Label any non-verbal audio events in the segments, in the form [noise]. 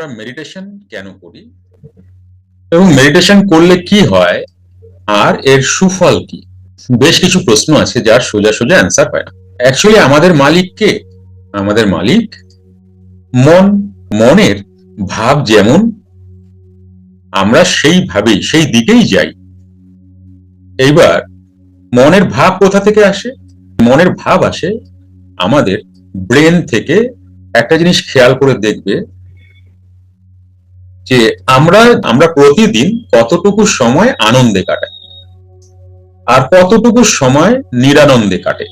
আমরা মেডিটেশন কেন করি? এবং মেডিটেশন করলে কি হয়? আর এর সুফল কি? বেশ কিছু প্রশ্ন আছে যার সোজা সোজা অ্যান্সার পায় না। অ্যাকচুয়ালি আমাদের মালিক কে? আমাদের মালিক মন, মনের ভাব যেমন আমরা সেইভাবেই, সেই দিকেই যাই। এইবার মনের ভাব কোথা থেকে আসে? মনের ভাব আসে আমাদের ব্রেন থেকে। একটা জিনিস খেয়াল করে দেখবে যে আমরা আমরা প্রতিদিন কতটুকু সময় আনন্দে কাটাই? আর কতটুকু সময় নিরানন্দে কাটে?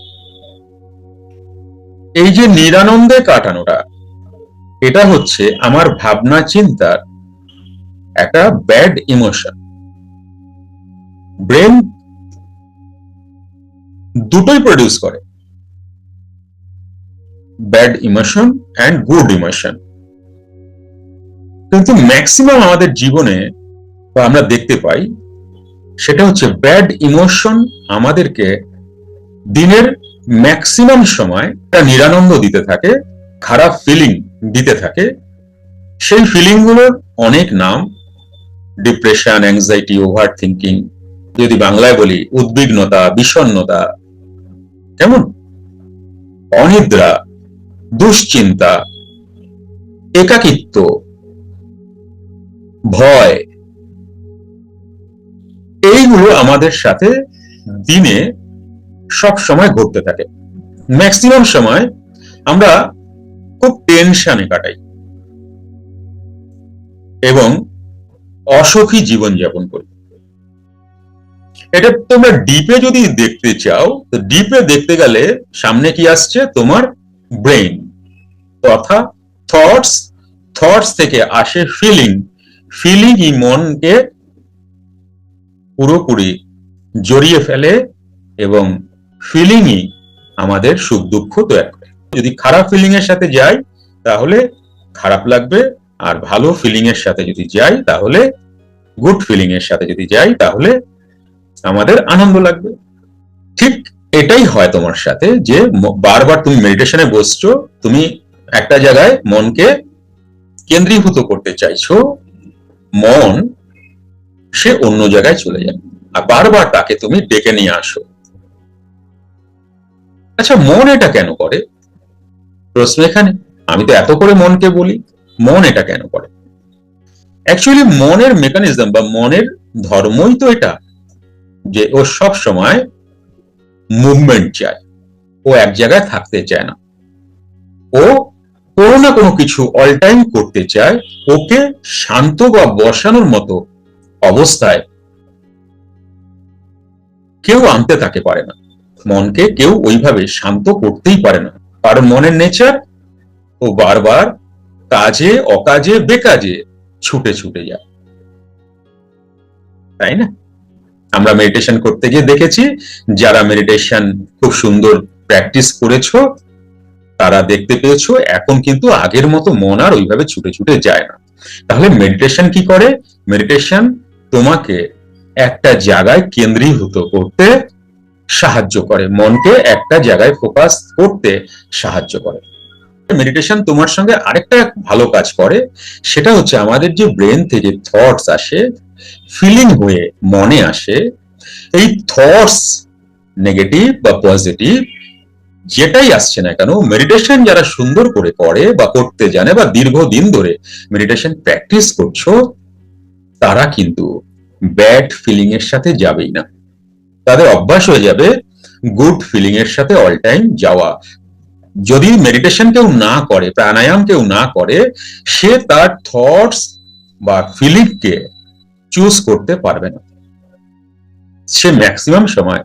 এই যে নিরানন্দে কাটানোটা, এটা হচ্ছে আমার ভাবনা চিন্তার একটা ব্যাড ইমোশন ব্রেন দুটোই প্রডিউস করে। Bad emotion and good emotion কিন্তু ম্যাক্সিমাম আমাদের জীবনে বা আমরা দেখতে পাই, সেটা হচ্ছে ব্যাড ইমোশন আমাদেরকে দিনের ম্যাক্সিমাম সময় একটা নিরানন্দ দিতে থাকে, খারাপ ফিলিং দিতে থাকে। সেই ফিলিংগুলোর অনেক নাম ডিপ্রেশন অ্যাংজাইটি ওভার থিঙ্কিং যদি বাংলায় বলি, উদ্বিগ্নতা বিষণ্নতা কেমন? অনিদ্রা, দুশ্চিন্তা, একাকিত্ব ভয়। এইগুলো আমাদের সাথে দিনে সব সময় ঘটতে থাকে। ম্যাক্সিমাম সময় আমরা খুব টেনশনে কাটাই। এবং অসুখী জীবন যাপন করি। এটা তোমরা ডিপে যদি দেখতে চাও, তো ডিপে দেখতে গেলে সামনে কি আসছে? তোমার ব্রেন তথা থটস থটস থেকে আসে ফিলিং ফিলিংই মনকে পুরোপুরি জড়িয়ে ফেলে এবং ফিলিংই আমাদের সুখ দুঃখ তৈরি করে। যদি খারাপ ফিলিং এর সাথে যাই, তাহলে খারাপ লাগবে, আর ভালো ফিলিং এর সাথে যদি যাই, তাহলে গুড ফিলিং এর সাথে যদি যাই, তাহলে আমাদের আনন্দ লাগবে। ঠিক এটাই হয় তোমার সাথে যে বারবার তুমি মেডিটেশনে বসছো, তুমি একটা জায়গায় মনকে কেন্দ্রীভূত করতে চাইছো মন, সে অন্য জায়গায় চলে যায়। আর বারবার তাকে তুমি ডেকে নিয়ে আসো। আচ্ছা মন এটা কেন করে? প্রশ্ন এখানে। আমি তো এত করে মনকে বলি, মন এটা কেন করে? অ্যাকচুয়ালি মনের মেকানিজম বা মনের ধর্মই তো এটা, যে ও সব সময় মুভমেন্ট চায়। ও এক জায়গায় থাকতে চায় না। ও কোনো না কোনো কিছু অল টাইম করতে চায়, ওকে শান্ত বা বসানোর মতো অবস্থায় কেউ আনতে তাকে পারে না। মনকে কেউ ওইভাবে শান্ত করতেই পারে না। কারণ মনের নেচার ও বারবার কাজে, অকাজে, বেকাজে ছুটে ছুটে যায়। তাই না? আমরা মেডিটেশন করতে গিয়ে দেখেছি, যারা মেডিটেশন খুব সুন্দর প্র্যাকটিস করেছ তারা দেখতে পেয়েছ, এখন কিন্তু আগের মতো মন আর ওইভাবে ছুটে ছুটে যায় না। তাহলে মেডিটেশন কি করে? মেডিটেশন তোমাকে একটা জায়গায় কেন্দ্রীভূত করতে সাহায্য করে। মনকে একটা জায়গায় ফোকাস করতে সাহায্য করে। মেডিটেশন তোমার সঙ্গে আরেকটা ভালো কাজ করে, সেটা হচ্ছে আমাদের যে ব্রেন থেকে থটস আসে ফিলিং হয়ে মনে আসে, এই থটস নেগেটিভ বা পজিটিভ যেটাই আসছে না কেন মেডিটেশন যারা সুন্দর করে করে বা করতে জানে বা দীর্ঘদিন ধরে মেডিটেশন প্র্যাকটিস করছ, তারা কিন্তু ব্যাড ফিলিং এর সাথে যাবেই না। তাদের অভ্যাস হয়ে যাবে গুড ফিলিং এর সাথে অল টাইম যাওয়া। যদি মেডিটেশন কেউ না করে, প্রাণায়াম কেউ না করে, সে তার থটস বা ফিলিংকে চুজ করতে পারবে না। সে ম্যাক্সিমাম সময়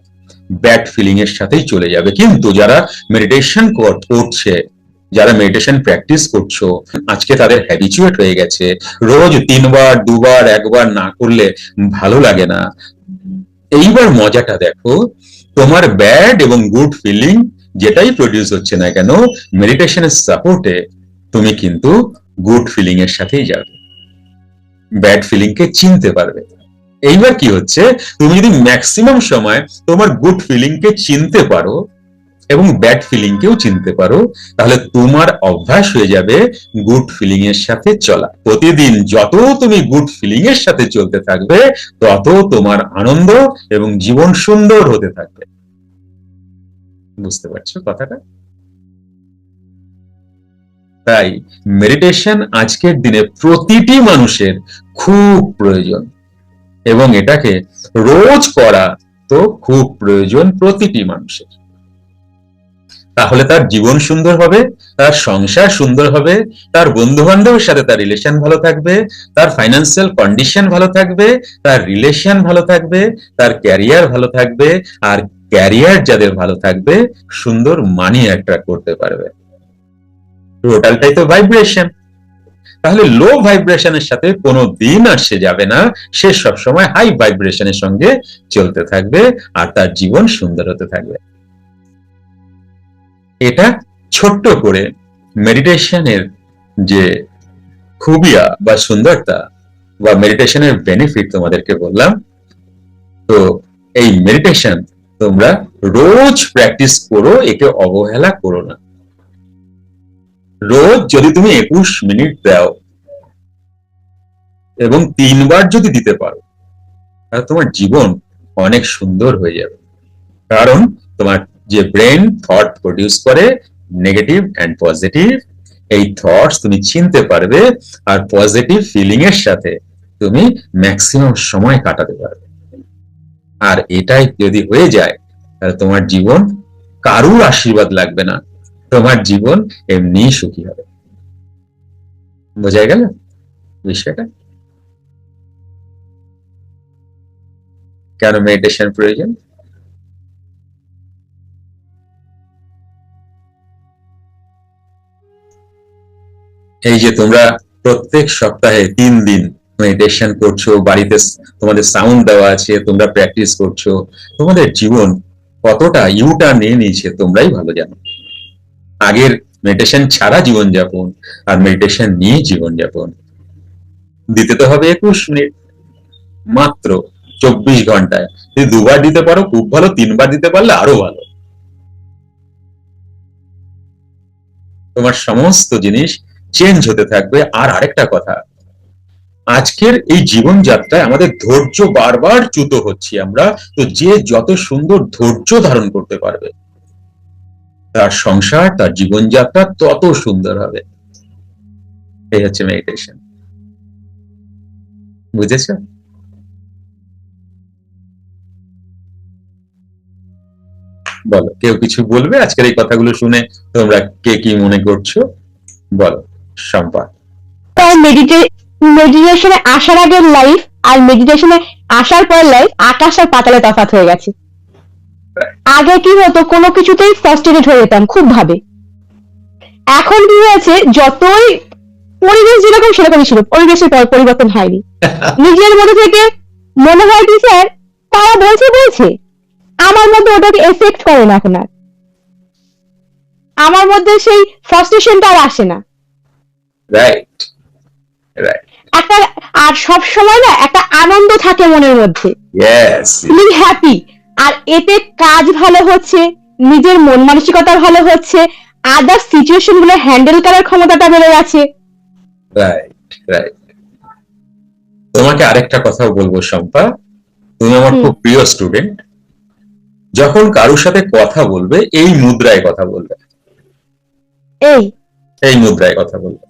ব্যাড ফিলিং এর সাথেই চলে যাবে। কিন্তু যারা মেডিটেশন করছে, যারা মেডিটেশন প্র্যাকটিস করছ, আজকে তাদের হ্যাবিচুয়েট হয়ে গেছে। রোজ তিনবার, দুবার, একবার না করলে ভালো লাগে না। এইবার মজাটা দেখো, তোমার ব্যাড এবং গুড ফিলিং যেটাই প্রডিউস হচ্ছে না কেন মেডিটেশনের সাপোর্টে তুমি কিন্তু গুড ফিলিং এর সাথেই যাবে। ব্যাড ফিলিং কে চিনতে পারবে। এইবার কি হচ্ছে? তুমি যদি ম্যাক্সিমাম সময় তোমার গুড ফিলিং কে চিনতে পারো এবং ব্যাড ফিলিং কেও চিনতে পারো, তাহলে তোমার অভ্যাস হয়ে যাবে গুড ফিলিং এর সাথে চলা। প্রতিদিন যত তুমি গুড ফিলিং এর সাথে চলতে থাকবে, তত তোমার আনন্দ এবং জীবন সুন্দর হতে থাকবে। বুঝতে পারছ কথাটা? তাই মেডিটেশন আজকের দিনে প্রতিটি মানুষের খুব প্রয়োজন। এবং এটাকে রোজ করা তো খুব প্রয়োজন প্রতিটি মানুষের। তাহলে তার জীবন সুন্দর হবে, তার সংসার সুন্দর হবে, তার বন্ধু বান্ধবের সাথে তার রিলেশন ভালো থাকবে, তার ফাইন্যান্সিয়াল কন্ডিশন ভালো থাকবে, তার রিলেশন ভালো থাকবে, তার ক্যারিয়ার ভালো থাকবে, আর ক্যারিয়ার যাদের ভালো থাকবে, সুন্দর মানি অ্যাট্রাক্ট করতে পারবে। টোটালটাই তো ভাইব্রেশন তাহলে লো ভাইব্রেশনের সাথে কোনো দিন আর সে যাবে না। সে সবসময় হাই ভাইব্রেশনের সঙ্গে চলতে থাকবে আর তার জীবন সুন্দর হতে থাকবে। এটা ছোট্ট করে মেডিটেশনের যে খুবিয়া বা সুন্দরতা বা মেডিটেশনের বেনিফিট তোমাদেরকে বললাম, তো এই মেডিটেশন তোমরা রোজ প্র্যাকটিস করো, একে অবহেলা করো না। রোজ যদি তুমি একুশ মিনিট দাও এবং তিনবার যদি দিতে পারো, তাহলে তোমার জীবন অনেক সুন্দর হয়ে যাবে। কারণ তোমার যে ব্রেন থট প্রডিউস করে নেগেটিভ অ্যান্ড পজিটিভ এই থটস তুমি চিনতে পারবে আর পজিটিভ ফিলিং এর সাথে তুমি ম্যাক্সিমাম সময় কাটাতে পারবে। আর এটাই যদি হয়ে যায়, তাহলে তোমার জীবন কারুর আশীর্বাদ লাগবে না। তোমার জীবন এমনি সুখী হবে। বোঝা গেল বিষয়টা? কেন মেডিটেশন প্রয়োজন? এই যে তোমরা প্রত্যেক সপ্তাহে তিন দিন মেডিটেশন করছ, বাড়িতে তোমাদের সাউন্ড দেওয়া আছে, তোমরা প্র্যাকটিস করছ, তোমাদের জীবন কতটা ইউটা নিয়ে নিয়েছে তোমরাই ভালো জানো। আগের মেডিটেশন ছাড়া জীবনযাপন আর মেডিটেশন নিয়ে জীবনযাপন। দিতে তো হবে একুশ মিনিট। মাত্র চব্বিশ ঘন্টায়। যদি দুবার দিতে পারো, খুব ভালো। তিনবার দিতে পারলে আরও ভালো। তোমার সমস্ত জিনিস চেঞ্জ হতে থাকবে। আর আরেকটা কথা, আজকের এই জীবনযাত্রায় আমাদের ধৈর্য বারবার চ্যুত হচ্ছি আমরা। তো যে যত সুন্দর ধৈর্য ধারণ করতে পারবে তার সংসার, তার জীবনযাত্রা তত সুন্দর হবে। এই হচ্ছে মেডিটেশন বুঝেছ? বলো, কেউ কিছু বলবে? আজকের এই কথাগুলো শুনে তোমরা কে কি মনে করছ? বলো সম্পা তার মেডিটেশনে আসার আগের লাইফ আর মেডিটেশনে আসার পর লাইফ আকাশ আর পাতালে তফাৎ হয়ে গেছে। আগে কি হতো কোনো কিছুতেই ফ্রাস্ট্রেটেড হয়ে যেতাম খুব ভাবে। এখন কি হয়েছে যতই পরিবেশ যেরকম সেরকমই ছিল পরিবেশের পর পরিবর্তন হয়নি। [laughs] নিজের মধ্যে থেকে মনে হয় কি স্যার তারা বলছে বলছে আমার মধ্যে ওটাকে এফেক্ট করে না এখন আর। আমার মধ্যে সেই ফ্রাস্ট্রেশনটা আর আসে না। রাইট রাইট একটা আর সব সময় না একটা আনন্দ থাকে মনের মধ্যে। ইয়েস ফিলিং হ্যাপি আর এতে কাজ ভালো হচ্ছে নিজের মন মানসিকতা ভালো হচ্ছে আদার সিচুয়েশনগুলো হ্যান্ডেল করার ক্ষমতাটা বেড়ে গেছে। রাইট রাইট তোমাকে আরেকটা কথাও বলব শম্পা। তুমি আমার খুব প্রিয় স্টুডেন্ট যখন কারোর সাথে কথা বলবে এই মুদ্রায় কথা বলবে। এই? এই মুদ্রায় কথা বলবে।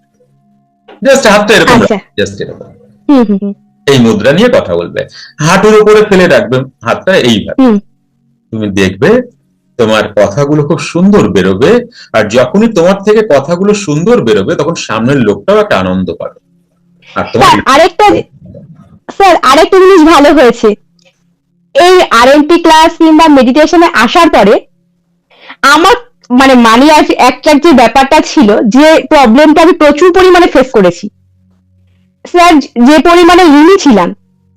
জাস্ট হাতটা এরকম আচ্ছা। জাস্ট এরকম। হুম হুম হুম, এই মুদ্রা নিয়ে কথা বলবে। হাঁটুর উপরে ফেলে রাখবে হাতটা এইভাবে। তুমি দেখবে তোমার কথাগুলো খুব সুন্দর বেরোবে আর যখনই তোমার থেকে কথাগুলো সুন্দর বেরোবে তখন সামনের লোকটাও একটা আনন্দ পাবে। আর তোমার স্যার আরেকটা স্যার আরেকটা জিনিস ভালো হয়েছে। এই আরএনপি ক্লাস কিংবা মেডিটেশনে আসার পরে আমার মানে মানি অ্যাট্রাক্ট যে ব্যাপারটা ছিল যে প্রবলেমটা আমি প্রচুর পরিমাণে ফেস করেছি। স্যার, যে পরিমাণে ঋণী ছিলাম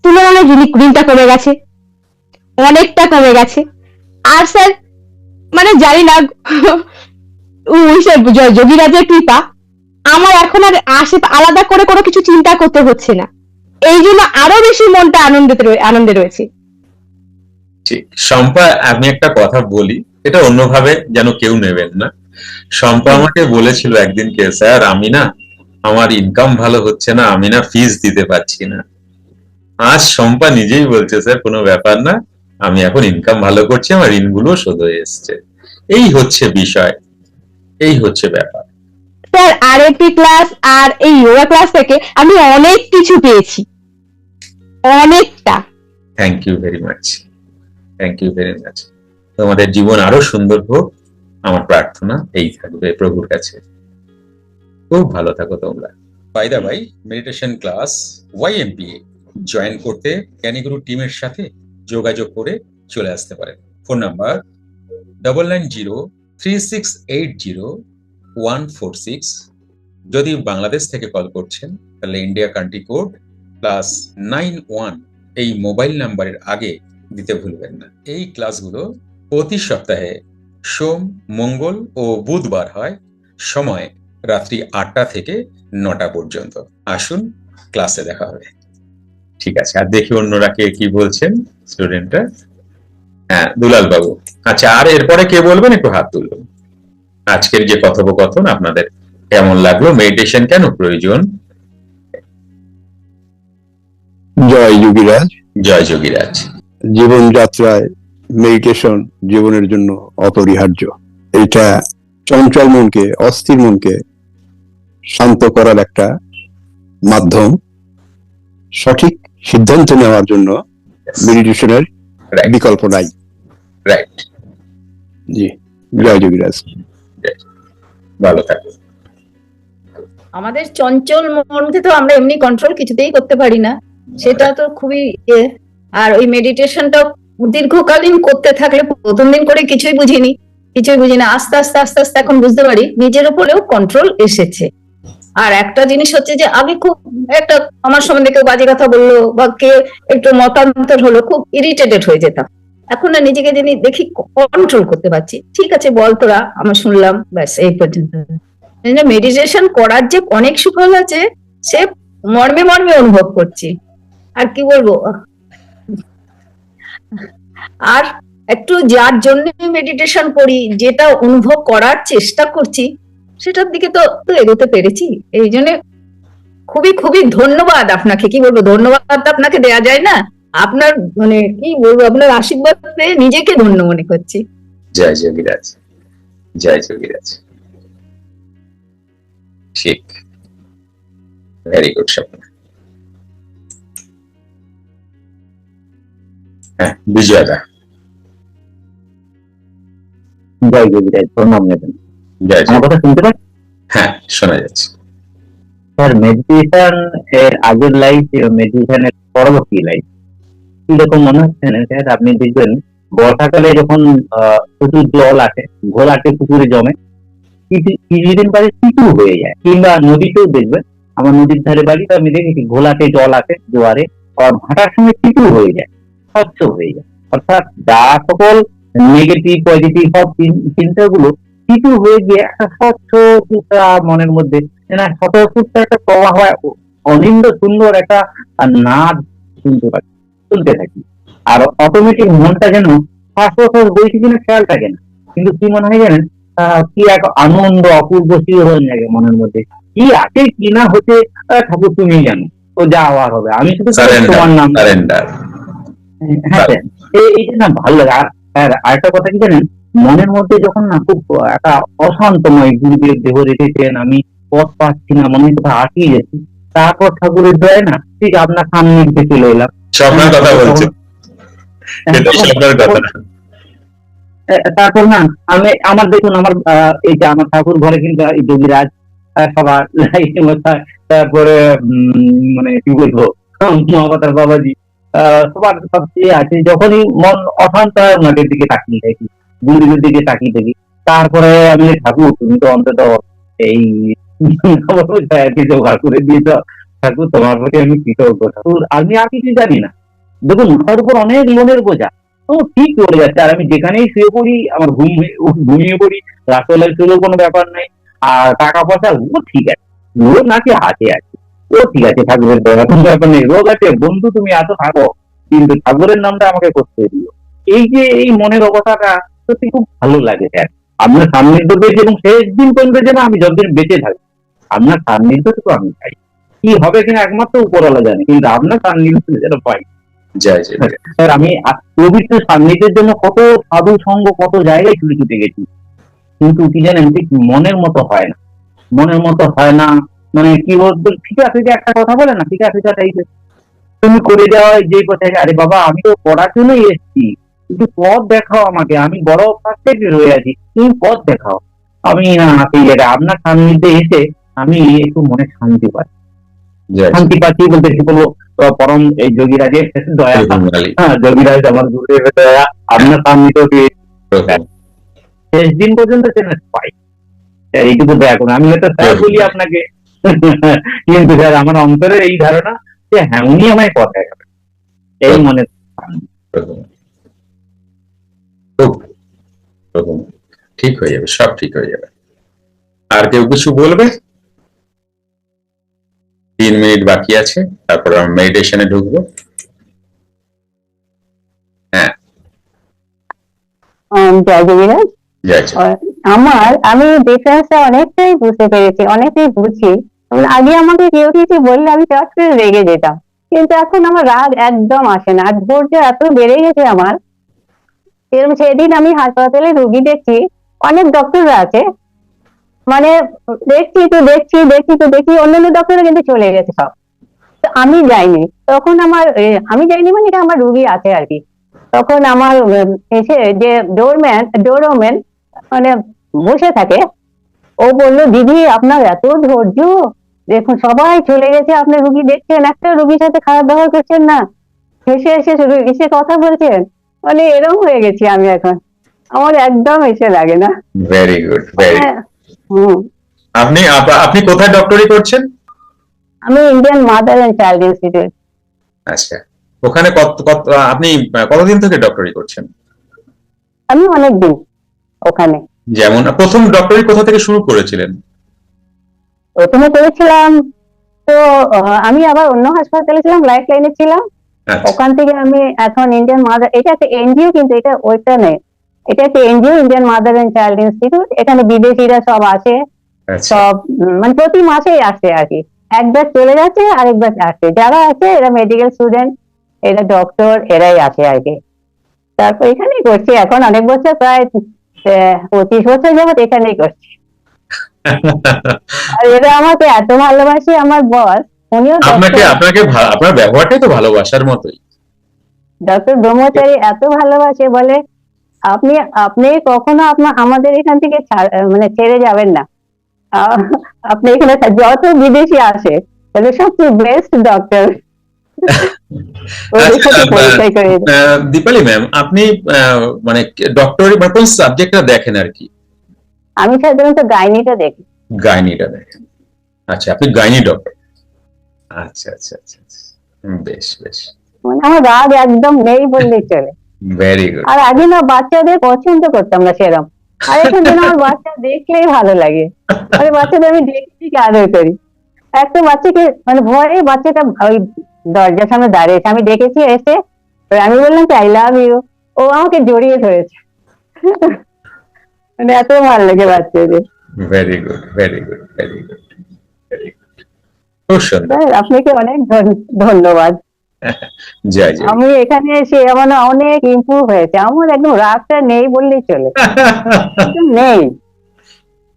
তুলনায় ঋণী ঋণটা কমে গেছে। অনেকটা কমে গেছে। আর স্যার মানে জানি না যোগীরাজের কৃপা, আমার এখন আর আশে আলাদা করে কোনো কিছু চিন্তা করতে হচ্ছে না। এই জন্য আরও বেশি মনটা আনন্দিত আনন্দে রয়েছে। শম্পা, আমি একটা কথা বলি, এটা অন্যভাবে যেন কেউ নেবেন না। শম্পা আমাকে বলেছিল একদিনকে, স্যার, আমি না আমার ইনকাম ভালো হচ্ছে না আমি না ফিস দিতে পারছি না। আজ শম্পা নিজেই বলছে স্যার কোনো ব্যাপার না আমি এখন ইনকাম ভালো করছি আমার ঋণগুলো শোধ হয়ে এসছে। এই হচ্ছে বিষয় এই হচ্ছে ব্যাপার। স্যার আরএপি ক্লাস আর এই যোগা ক্লাস থেকে আমি অনেক কিছু পেয়েছি। অনেকটা। Thank you very much thank you very much তোমাদের জীবন আরও সুন্দর হোক আমার প্রার্থনা এই থাকবে প্রভুর কাছে। খুব ভালো থাকো তোমরা। বাই দা ভাই মেডিটেশন ক্লাস ওয়াইএমপিএ জয়েন করতে জ্ঞানীগুরু টিমের সাথে যোগাযোগ করে চলে আসতে পারেন। Phone number double nine zero three six eight zero one four six যদি বাংলাদেশ থেকে কল করছেন, তাহলে India country code plus nine one এই মোবাইল নাম্বারের আগে দিতে ভুলবেন না। এই ক্লাসগুলো প্রতি সপ্তাহে সোম, মঙ্গল ও বুধবার হয়। সময় রাত্রি আটটা থেকে নটা পর্যন্ত। আসুন ক্লাসে দেখা হবে। ঠিক আছে আর দেখি অন্যরা কে কি বলছেন স্টুডেন্টরা হ্যাঁ দুলাল বাবু আচ্ছা আর এরপরে কে বলবেন একটু হাত তুলবেন আজকের যে কথোপকথন আপনাদের কেমন লাগল? মেডিটেশন কেন প্রয়োজন? জয় যোগীরাজ। জয় যোগীরাজ। জীবনযাত্রায় মেডিটেশন জীবনের জন্য অপরিহার্য। এটা চঞ্চল মনকে অস্থির মনকে শান্ত করার একটা মাধ্যম সঠিক সিদ্ধান্ত নেওয়ার জন্য মেডিটেশনের রাইট বিকল্প নাই। রাইট জি জয় যোগীরাজ। ভালো থাকো। আমাদের চঞ্চল মনকে তো আমরা এমনি কন্ট্রোল কিছুতেই করতে পারি না। সেটা তো খুবই ইয়ে। আর ওই মেডিটেশনটা দীর্ঘকালীন করতে থাকলে প্রথম দিন করে কিছুই বুঝিনি। কিছুই বুঝি না আস্তে আস্তে আস্তে আস্তে এখন বুঝতে পারি। নিজের উপরেও কন্ট্রোল এসেছে। আর একটা জিনিস হচ্ছে যে আমি খুব একটা আমার সম্বন্ধে কেউ বাজে কথা বলল বা কে একটু মতান্তর হলো, খুব ইরিটেটেড হয়ে যেতাম। এখন না নিজেকে যিনি দেখি কন্ট্রোল করতে পারছি। ঠিক আছে, বল তোরা আমার শুনলাম, ব্যাস, এই পর্যন্ত। মেডিটেশন করার যে অনেক সুফল আছে, সে মর্মে মর্মে অনুভব করছি। আর কি বলব? আর একটু যার জন্য মেডিটেশন করি, যেটা অনুভব করার চেষ্টা করছি সেটার দিকে তো তো এগোতে পেরেছি। এই জন্য খুবই খুবই ধন্যবাদ আপনাকে। কি বলব? ধন্যবাদ তো আপনাকে দেয়া যায় না। আপনার মানে কি বলব? আপনার আশীর্বাদ পেয়ে নিজেকে ধন্য মনে করছি। জয় যোগীরাজ। জয় যোগীরাজ। ঠিক। ভেরি গুড স্বপ্ন। হ্যাঁ বিজয়দা। জয় যোগীরাজ, প্রণাম নেবেন। আমার কথা শুনতে পাচ্ছেন? হ্যাঁ শোনা যাচ্ছে। স্যার মেডিটেশন এর আগের লাইফ মেডিটেশনের পরবর্তী লাইফ কীরকম মনে হচ্ছে না? স্যার আপনি দেখবেন বর্ষাকালে যখন প্রচুর জল আসে ঘোলাটে পুকুরে জমে কিছু- কিছুদিন পরে কিছু হয়ে যায় কিংবা নদীতেও দেখবেন আমার নদীর ধারে বাড়ি তো আমি দেখেছি ঘোলাটে জল আসে জোয়ারে আর ভাটার সময় কিছু হয়ে যায় স্বচ্ছ হয়ে যায়। অর্থাৎ যা সকল নেগেটিভ পজিটিভ সব চিন- চিন্তাগুলো কিছু হয়ে গিয়ে একটা স্বচ্ছ মনের মধ্যে। স্বতঃস্ফূর্ত একটা প্রবাহ হয় অনিন্দ সুন্দর একটা নাদ শুনতে পাচ্ছি শুনতে থাকি। আর অটোমেটিক মনটা যেন শ্বাস প্রশ্বাস বইছে কিনা খেয়াল থাকে না। কিন্তু কি মনে হয় জানেন? কি এক আনন্দ অপূর্ব শিহরণ জাগে মনের মধ্যে। কি আছে কি না হচ্ছে আহ, ঠাকুর তুমি জানো। তো যা হওয়ার হবে। আমি শুধু তোমার নাম হ্যাঁ স্যার। এই- এইটা না ভালো লাগে। আর আর আরেকটা কথা কি জানেন? মনের মধ্যে যখন না খুব একটা অশান্তময় গুরুদেব দেহ রেখেছেন আমি পথ পাচ্ছি না মনে হয় কোথাও আটকে যাচ্ছি তারপর ঠাকুরের দয় না ঠিক আপনার সামনে এসে চলে এলাম। স্বপ্নের কথা বলছে। না। আহ, তারপর না আমি আমার দেখুন আমার এই যে আমার ঠাকুর ঘরে কিন্তু এই যোগীরাজ সবার তারপরে মানে কি বলব মহাবতার বাবাজি আহ, সবার সব ইয়ে আছে যখনই মন অশান্ত হয় ওনাদের দিকে তাকিয়ে থাকি। গুরুদেবের দিকে তাকিয়ে থাকি। তারপরে আমি ঠাকুর, তুমি তো অন্তত এই জোগাড় করে দিয়েছ ঠাকুর, তোমার প্রতি আমি কৃতজ্ঞ। ঠাকুর, আমি আর কিছু জানি না। দেখুন মাথার উপর অনেক লোনের বোঝা। ও ঠিক চলে যাচ্ছে। আর আমি যেখানেই শুয়ে পড়ি, আমার ঘুম ঘুমিয়ে পড়ি রাসলের শুলেও কোনো ব্যাপার নাই। আর টাকা পয়সা ও ঠিক আছে। ও নাকি হাতে আছে। ও ঠিক আছে, ঠাকুরের দয়া। কোনো ব্যাপার নেই। রোগ আছে। বন্ধু, তুমি এত থাকো। কিন্তু ঠাকুরের নামটা আমাকে করতে দিও। এই যে, এই মনের অবস্থাটা সত্যি খুব ভালো লাগে স্যার আপনার সান্নিধ্য পেয়েছি এবং শেষ দিন পর্যন্ত যেন আমি যতদিন বেঁচে থাকি আপনার সান্নিধ্যটুকু আমি পাই কি হবে কিনা একমাত্র উপরওয়ালা জানে কিন্তু আপনার সান্নিধ্য যেন পাই। স্যার আমি পবিত্র সান্নিধ্যের জন্য কত সাধু সঙ্গ কত জায়গায় ছুটে ছুটে গেছি। কিন্তু কি জানেন ঠিক মনের মতো হয় না। মনের মতো হয় না মানে কি বলতো ঠিক আছে যে একটা কথা বলে না ঠিক আছে টাইপের তুমি করে যাওয়া যে পথে আরে বাবা আমি তো পড়ার জন্যই এসেছি। কিন্তু পথ দেখাও আমাকে। আমি বড় পার্সেন্টেজ রয়ে আছি। তুমি পথ দেখাও। আমি না আপনার সান্নিধ্যে এসে আমি একটু মনে শান্তি পাই। শান্তি পাচ্ছি বলতে কি বলব? পরম এই যোগীরাজের দয়া। রঘুমালী, হ্যাঁ যোগীরাজ আমার গুরুদেবের দয়া। আপনার সান্নিধ্য শেষ দিন পর্যন্ত যেন পাই। এইটুকু দয়া করুন। আমি হয়তো স্যার বলি আপনাকে। কিন্তু স্যার আমার অন্তরের এই ধারণা যে হ্যাঁ উনি আমায় পথ দেখাবেন। এই মনে। খুব ঠিক হয়ে যাবে সব ঠিক হয়ে যাবে। আর কেউ কিছু বলবে? তিন মিনিট বাকি আছে তারপর আমরা মেডিটেশনে ঢুকবো। উম, জয় যোগীরাজ জয় জয়। আমার আমি ডিফারেন্সটা অনেকটাই বুঝতে পেরেছি অনেকটাই বুঝি আগে আমাকে কেউ কিছু বললে আমি চট করে রেগে যেতাম। কিন্তু এখন আমার রাগ একদম আসে না আর ধৈর্য এত বেড়ে গেছে আমার এরকম সেদিন আমি হাসপাতালে রুগী দেখছি, অনেক ডক্টররা আছে। মানে দেখছি তো দেখছি দেখছি তো দেখি অন্যান্য ডক্টররা কিন্তু চলে গেছে সব। তো আমি যাইনি। তখন আমার আমি যাইনি মানে এটা আমার রুগী আছে আর কি। তখন আমার এসে যে ডোরম্যান ডোরম্যান মানে বসে থাকে, ও বলল, দিদি, আপনার এত ধৈর্য, দেখুন, সবাই চলে গেছে, আপনি রুগী দেখছেন, একটা রুগীর সাথে খারাপ ব্যবহার করছেন না। হেসে হেসে এসে কথা বলছেন মানে এরকম হয়ে গেছি আমি এখন। আমার একদম এসে লাগে না। ভেরি গুড ভেরি আপনি আপ- আপনি কোথায় ডক্টরি করছেন? আমি Indian mother and child institute আচ্ছা ওখানে কত কত আপনি কতদিন থেকে ডক্টরি করছেন? আমি অনেকদিন ওখানে। যেমন প্রথম ডক্টরি কোথা থেকে শুরু করেছিলেন? প্রথমে করেছিলাম তো আমি আবার অন্য হাসপাতালে ছিলাম লাইফ লাইনে ছিলাম। ওখান থেকে আমি এখন ইন্ডিয়ান মাদার এটা একটা এনজিও কিন্তু এটা ওইটা নেই এটা একটা NGO Indian mother and child institute এখানে বিদেশিরা সব আসে। সব মানে প্রতি মাসেই আসে আর কি। একবার চলে যাচ্ছে আরেকবার আসছে। যারা আছে এরা মেডিকেল স্টুডেন্ট এরা ডক্টর এরাই আছে আর কি। তারপর এখানেই করছি। এখন অনেক বছর প্রায় পঁচিশ বছর যাবত এখানেই করছি। [laughs] আর এরা আমাকে এত ভালোবাসে আমার বস উনিও আপনাকে আপনাকে আপনার ব্যবহারটাই তো ভালোবাসার মতোই। ডক্টর ব্রহ্মচারী এত ভালোবাসে বলে আপনি আপনি কখনো আপনার আমাদের এখান থেকে মানে ছেড়ে যাবেন না। আপনি এখানে যত বিদেশি আসে তাহলে সবচেয়ে বেস্ট ডক্টর দীপালি ম্যাম আপনি মানে ডক্টরি মানে কোন সাবজেক্টটা দেখেন আর কি? আমি সাধারণত গাইনিটা দেখি। গাইনিটা দেখেন। আচ্ছা আপনি গাইনি ডক্টর আচ্ছা আচ্ছা আচ্ছা আচ্ছা। বেশ বেশ। মানে আমার রাগ একদম নেই বললেই চলে। ভেরি গুড আর আগে না বাচ্চাদের পছন্দ করতাম না সেরকম। আর এখন যেন আমার বাচ্চা দেখলেই ভালো লাগে। আরে বাচ্চাদের আমি দেখে দেখে আদর করি? একটা বাচ্চাকে মানে ভয়ে বাচ্চাটা ওই দরজার সামনে দাঁড়িয়েছে আমি দেখেছি এসে আমি বললাম কি আই লাভ ইউ ও আমাকে জড়িয়ে ধরেছে। মানে এত ভালো লাগে বাচ্চাদের। Very good very good very good very good আপনাকে অনেক ধন- ধন্যবাদ। [laughs] আমি এখানে এসে মানে অনেক ইমপ্রুভ হয়েছে। আমার একদম রাগটা নেই বললেই চলে। [laughs] নেই।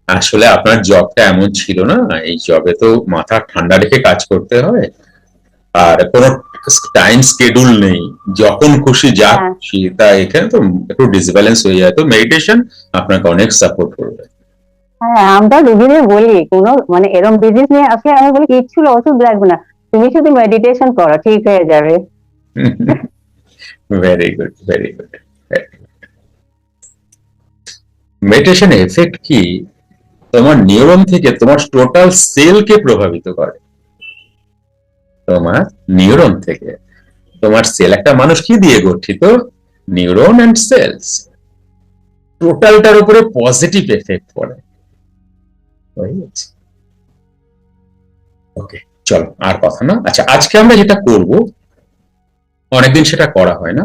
আসলে আপনার জবটা এমন ছিল না এই জবে তো মাথা ঠান্ডা রেখে কাজ করতে হয়। আর কোনো টাইম স্কেডিউল নেই। যখন খুশি যা হ্যাঁ। খুশি তা এখানে তো একটু ডিসব্যালেন্স হয়ে যায়। তো মেডিটেশন আপনাকে অনেক সাপোর্ট করবে। হ্যাঁ আমরা রুগীদের বলি কোনো মানে এরকম ডিজিজ নিয়ে আসলে আমি বলি কিচ্ছু না, ওষুধ লাগবে না। তুমি শুধু মেডিটেশন করো ঠিক হয়ে যাবে। Very good very good meditation effect কি? তোমার নিউরন থেকে তোমার টোটাল সেলকে প্রভাবিত করে। তোমার নিউরন থেকে। তোমার সেল একটা মানুষ কি দিয়ে গঠিত? নিউরন অ্যান্ড সেলস টোটালটার উপরে পজিটিভ এফেক্ট পড়ে। ওকে চলো, আর কথা না। আচ্ছা আজকে আমরা যেটা করব, অনেকদিন সেটা করা হয় না।